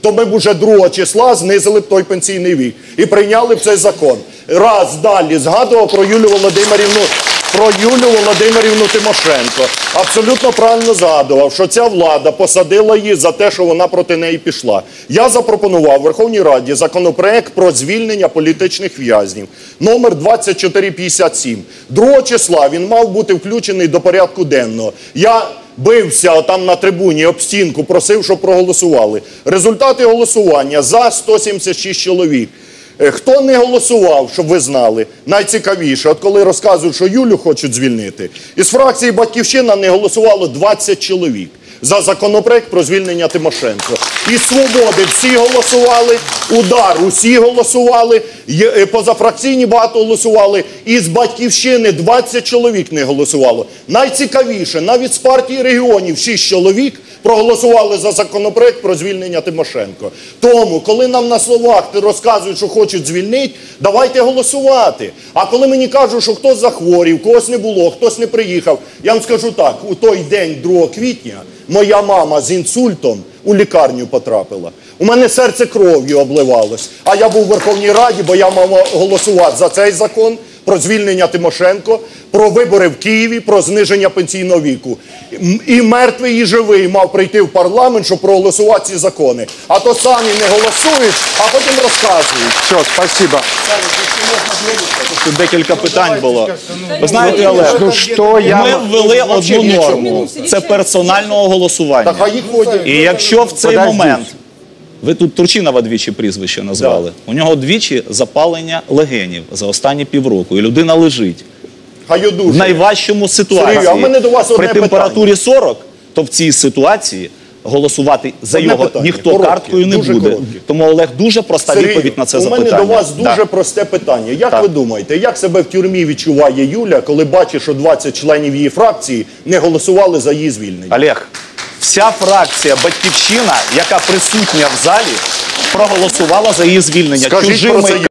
то ми б уже 2 числа знизили б той пенсійний вік і прийняли б цей закон. Раз далі згадував про Юлію Володимирівну. Про Юлію Володимирівну Тимошенко абсолютно правильно згадував, що ця влада посадила її за те, що вона проти неї пішла. Я запропонував Верховній Раді законопроект про звільнення політичних в'язнів, номер 2457. 2 числа він мав бути включений до порядку денного. Я бився там на трибуні об стінку, просив, щоб проголосували. Результати голосування за 176 чоловік. Е, Хто не голосував, щоб ви знали, найцікавіше, от коли розказують, що Юлю хочуть звільнити, із фракції Батьківщина не голосувало 20 чоловік за законопроект про звільнення Тимошенко. Із свободи всі голосували, удар усі голосували, е, позафракційні багато голосували. Із батьківщини 20 чоловік не голосувало. Найцікавіше, навіть з партії регіонів 6 чоловік проголосували за законопроект про звільнення Тимошенко. Тому, коли нам на словах розказують, що хочуть звільнити, давайте голосувати. А коли мені кажуть, що хтось захворів, когось не було, хтось не приїхав, я вам скажу так: у той день, 2 квітня, моя мама з інсультом у лікарню потрапила. У мене серце кров'ю обливалось. А я був у Верховній Раді, бо я мав голосувати за цей закон про звільнення Тимошенко, про вибори в Києві, про зниження пенсійного віку. І мертвий, і живий мав прийти в парламент, щоб проголосувати ці закони. А то самі не голосують, а потім розказують. Спасибо. Тут декілька питань було. Ви знаєте, Олег, Ну что я... ми ввели одну норму. Це персонального голосування. їх. І якщо в цей момент ви тут Турчинова двічі прізвище назвали, у нього двічі запалення легенів за останні півроку, і людина лежить Хай в найважчому ситуації. Сергій, а в мене до вас При одне температурі 40, то в цій ситуації голосувати за Одне його питання, ніхто коротке, карткою не дуже буде. коротке. Тому Олег дуже проста Сергію, відповідь на це у запитання. мене до вас Да. дуже просте питання. Як Так. ви думаєте, як себе в тюрмі відчуває Юля, коли бачить, що 20 членів її фракції не голосували за її звільнення? Олег, вся фракція Батьківщина, яка присутня в залі, проголосувала за її звільнення. Скажіть про Чужими це